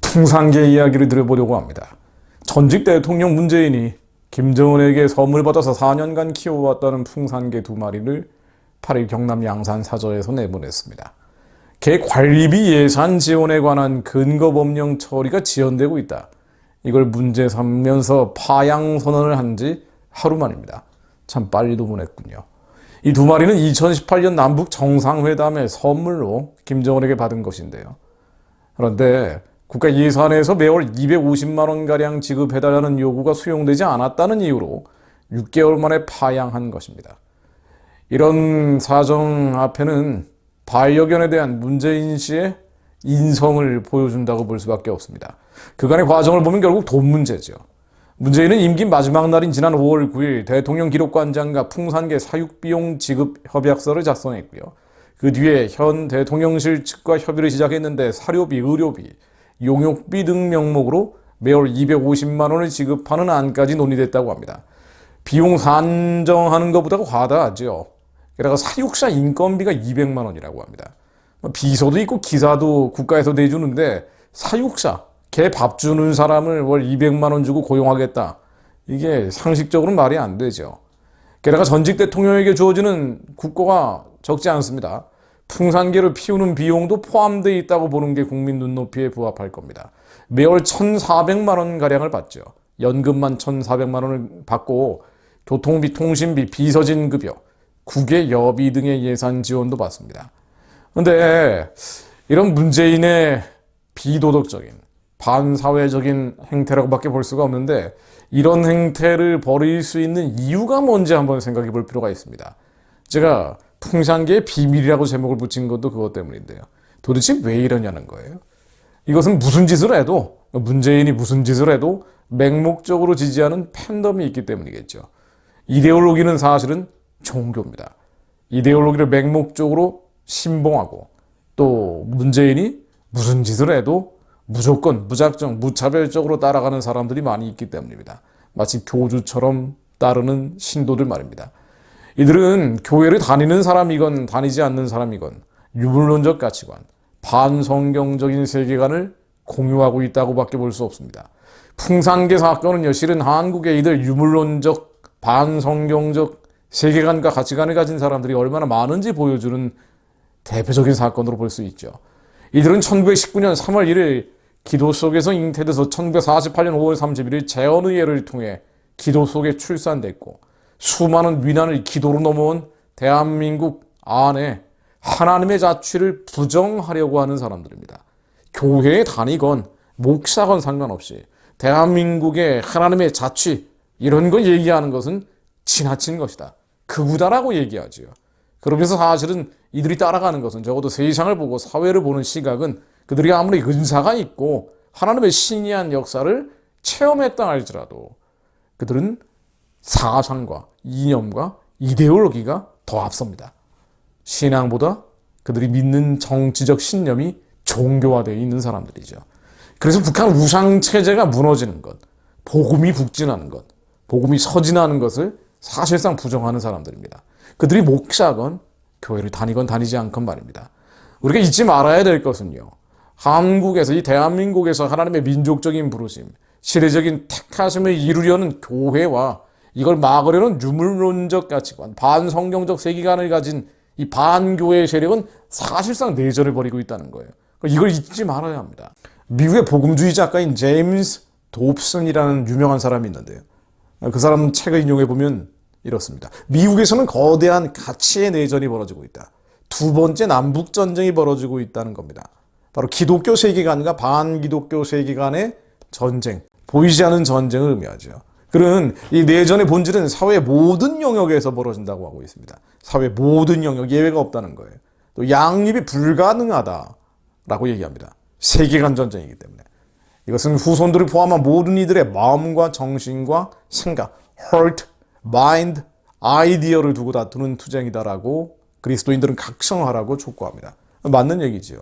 풍산계 이야기를 들어보려고 합니다. 전직 대통령 문재인이 김정은에게 선물 받아서 4년간 키워왔다는 풍산개 두 마리를 8일 경남 양산 사저에서 내보냈습니다. 개 관리비 예산 지원에 관한 근거 법령 처리가 지연되고 있다. 이걸 문제 삼면서 파양 선언을 한 지 하루 만입니다. 참 빨리도 보냈군요. 이 두 마리는 2018년 남북 정상회담의 선물로 김정은에게 받은 것인데요. 그런데 국가 예산에서 매월 250만 원가량 지급해달라는 요구가 수용되지 않았다는 이유로 6개월 만에 파양한 것입니다. 이런 사정 앞에는 반려견에 대한 문재인 씨의 인성을 보여준다고 볼 수밖에 없습니다. 그간의 과정을 보면 결국 돈 문제죠. 문재인은 임기 마지막 날인 지난 5월 9일 대통령 기록관장과 풍산계 사육비용 지급 협약서를 작성했고요. 그 뒤에 현 대통령실 측과 협의를 시작했는데 사료비, 의료비, 용역비 등 명목으로 매월 250만 원을 지급하는 안까지 논의됐다고 합니다. 비용 산정하는 것보다 과다하죠. 게다가 사육사 인건비가 200만 원이라고 합니다. 비서도 있고 기사도 국가에서 내주는데 사육사, 개 밥 주는 사람을 월 200만 원 주고 고용하겠다. 이게 상식적으로는 말이 안 되죠. 게다가 전직 대통령에게 주어지는 국고가 적지 않습니다. 풍산개를 피우는 비용도 포함되어 있다고 보는 게 국민 눈높이에 부합할 겁니다. 매월 1,400만 원 가량을 받죠. 연금만 1,400만 원을 받고 교통비, 통신비, 비서진 급여, 국외 여비 등의 예산 지원도 받습니다. 그런데 이런 문재인의 비도덕적인 반사회적인 행태라고밖에 볼 수가 없는데 이런 행태를 벌일 수 있는 이유가 뭔지 한번 생각해 볼 필요가 있습니다. 제가 풍산계의 비밀이라고 제목을 붙인 것도 그것 때문인데요. 도대체 왜 이러냐는 거예요. 이것은 무슨 짓을 해도 문재인이 무슨 짓을 해도 맹목적으로 지지하는 팬덤이 있기 때문이겠죠. 이데올로기는 사실은 종교입니다. 이데올로기를 맹목적으로 신봉하고 또 문재인이 무슨 짓을 해도 무조건 무작정 무차별적으로 따라가는 사람들이 많이 있기 때문입니다. 마치 교주처럼 따르는 신도들 말입니다. 이들은 교회를 다니는 사람이건 다니지 않는 사람이건 유물론적 가치관, 반성경적인 세계관을 공유하고 있다고밖에 볼 수 없습니다. 풍산계 사건은요, 실은 한국의 이들 유물론적, 반성경적 세계관과 가치관을 가진 사람들이 얼마나 많은지 보여주는 대표적인 사건으로 볼 수 있죠. 이들은 1919년 3월 1일 기도 속에서 잉태돼서 1948년 5월 31일 재헌의회를 통해 기도 속에 출산됐고 수많은 위난을 기도로 넘어온 대한민국 안에 하나님의 자취를 부정하려고 하는 사람들입니다. 교회에 다니건 목사건 상관없이 대한민국의 하나님의 자취 이런 걸 얘기하는 것은 지나친 것이다. 극우다라고 얘기하지요. 그러면서 사실은 이들이 따라가는 것은 적어도 세상을 보고 사회를 보는 시각은 그들이 아무리 은사가 있고 하나님의 신이한 역사를 체험했다 할지라도 그들은 사상과 이념과 이데올로기가 더 앞섭니다. 신앙보다 그들이 믿는 정치적 신념이 종교화되어 있는 사람들이죠. 그래서 북한 우상 체제가 무너지는 것, 복음이 북진하는 것, 복음이 서진하는 것을 사실상 부정하는 사람들입니다. 그들이 목사건 교회를 다니건 다니지 않건 말입니다. 우리가 잊지 말아야 될 것은요. 한국에서 이 대한민국에서 하나님의 민족적인 부르심, 시대적인 택하심을 이루려는 교회와 이걸 막으려는 유물론적 가치관, 반성경적 세계관을 가진 이 반교회 세력은 사실상 내전을 벌이고 있다는 거예요. 이걸 잊지 말아야 합니다. 미국의 복음주의 작가인 제임스 돕슨이라는 유명한 사람이 있는데요. 그 사람 책을 인용해 보면 이렇습니다. 미국에서는 거대한 가치의 내전이 벌어지고 있다. 두 번째 남북 전쟁이 벌어지고 있다는 겁니다. 바로 기독교 세계관과 반기독교 세계관의 전쟁, 보이지 않는 전쟁을 의미하죠. 그는 이 내전의 본질은 사회 모든 영역에서 벌어진다고 하고 있습니다. 사회 모든 영역 예외가 없다는 거예요. 또 양립이 불가능하다라고 얘기합니다. 세계관 전쟁이기 때문에. 이것은 후손들을 포함한 모든 이들의 마음과 정신과 생각, heart, mind, 아이디어를 두고 다투는 투쟁이다라고 그리스도인들은 각성하라고 촉구합니다. 맞는 얘기지요.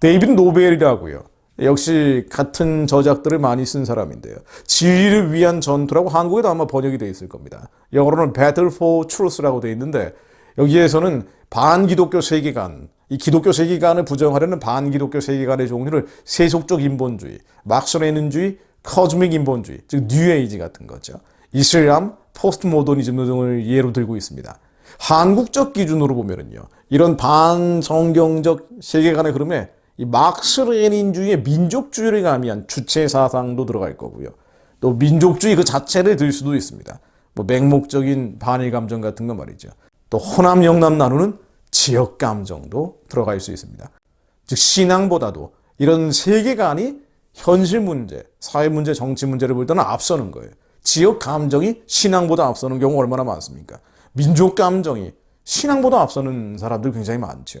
데이비드 노벨이라고요. 역시 같은 저작들을 많이 쓴 사람인데요. 진리를 위한 전투라고 한국에도 아마 번역이 되어 있을 겁니다. 영어로는 Battle for Truth라고 되어 있는데 여기에서는 반기독교 세계관, 이이 기독교 세계관을 부정하려는 반기독교 세계관의 종류를 세속적 인본주의, 막스레닌주의, 커즈믹 인본주의, 즉 뉴에이지 같은 거죠. 이슬람, 포스트 모더니즘 등을 예로 들고 있습니다. 한국적 기준으로 보면은요. 이런 반성경적 세계관의 흐름에 이 막스 레닌주의의 민족주의를 가미한 주체 사상도 들어갈 거고요. 또 민족주의 그 자체를 들 수도 있습니다. 뭐 맹목적인 반일 감정 같은 거 말이죠. 또 호남 영남 나누는 지역 감정도 들어갈 수 있습니다. 즉 신앙보다도 이런 세계관이 현실 문제, 사회 문제, 정치 문제를 볼 때는 앞서는 거예요. 지역 감정이 신앙보다 앞서는 경우 얼마나 많습니까? 민족 감정이 신앙보다 앞서는 사람들 굉장히 많죠.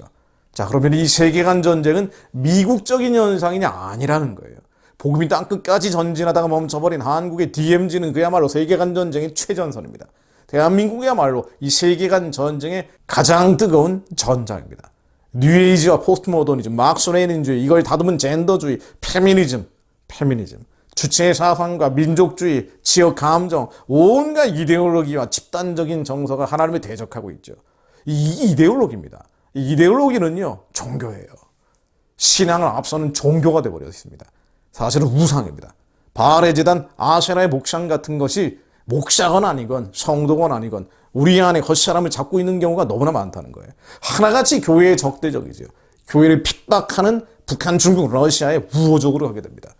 자, 그러면 이 세계관 전쟁은 미국적인 현상이 아니라는 거예요. 복음이 땅끝까지 전진하다가 멈춰버린 한국의 DMZ는 그야말로 세계관 전쟁의 최전선입니다. 대한민국이야말로 이 세계관 전쟁의 가장 뜨거운 전장입니다. 뉴에이지와 포스트 모더니즘, 막스 레닌주의, 이걸 다듬은 젠더주의, 페미니즘, 페미니즘, 주체의 사상과 민족주의, 지역 감정, 온갖 이데올로기와 집단적인 정서가 하나님을 대적하고 있죠. 이 이데올로기입니다. 이 이데올로기는요, 종교예요. 신앙을 앞서는 종교가 되어버려 있습니다. 사실은 우상입니다. 바알의 제단, 아세라의 목상 같은 것이 목상은 아니건 성도건 아니건 우리 안에 겉사람을 잡고 있는 경우가 너무나 많다는 거예요. 하나같이 교회의 적대적이죠. 교회를 핍박하는 북한, 중국, 러시아에 우호적으로 하게 됩니다.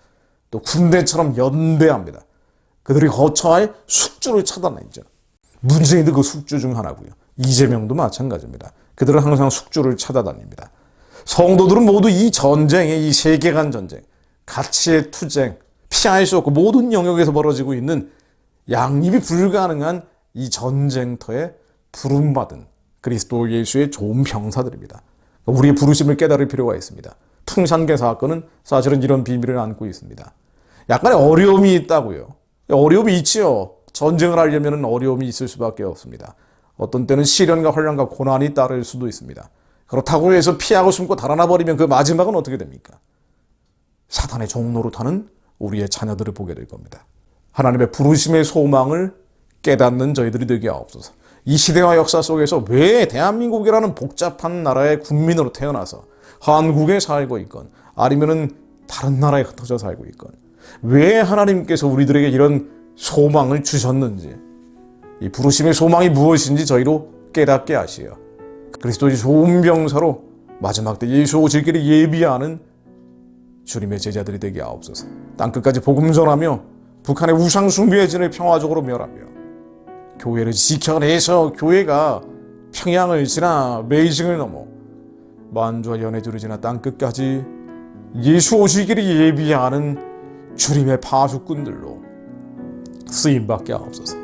또 군대처럼 연대합니다. 그들이 거처할 숙주를 차단했죠. 문재인도 그 숙주 중 하나고요. 이재명도 마찬가지입니다. 그들은 항상 숙주를 찾아다닙니다. 성도들은 모두 이 전쟁의 이 세계관 전쟁, 가치의 투쟁, 피할 수 없고 모든 영역에서 벌어지고 있는 양립이 불가능한 이 전쟁터에 부름받은 그리스도 예수의 좋은 병사들입니다. 우리의 부르심을 깨달을 필요가 있습니다. 풍산계 사건은 사실은 이런 비밀을 안고 있습니다. 약간의 어려움이 있다고요. 어려움이 있지요. 전쟁을 하려면 어려움이 있을 수밖에 없습니다. 어떤 때는 시련과 혼란과 고난이 따를 수도 있습니다. 그렇다고 해서 피하고 숨고 달아나 버리면 그 마지막은 어떻게 됩니까? 사탄의 종로로 타는 우리의 자녀들을 보게 될 겁니다. 하나님의 부르심의 소망을 깨닫는 저희들이 되게 하옵소서. 이 시대와 역사 속에서 왜 대한민국이라는 복잡한 나라의 국민으로 태어나서 한국에 살고 있건 아니면은 다른 나라에 흩어져 살고 있건 왜 하나님께서 우리들에게 이런 소망을 주셨는지 이 부르심의 소망이 무엇인지 저희로 깨닫게 하시어 그리스도의 좋은 병사로 마지막 때 예수 오실 길을 예비하는 주님의 제자들이 되게 하옵소서. 땅끝까지 복음 전하며 북한의 우상 숭배의 진을 평화적으로 멸하며 교회를 지켜내서 교회가 평양을 지나 베이징을 넘어 만주와 연해주를 지나 땅끝까지 예수 오시기를 예비하는 주님의 파수꾼들로 쓰임받게 하옵소서.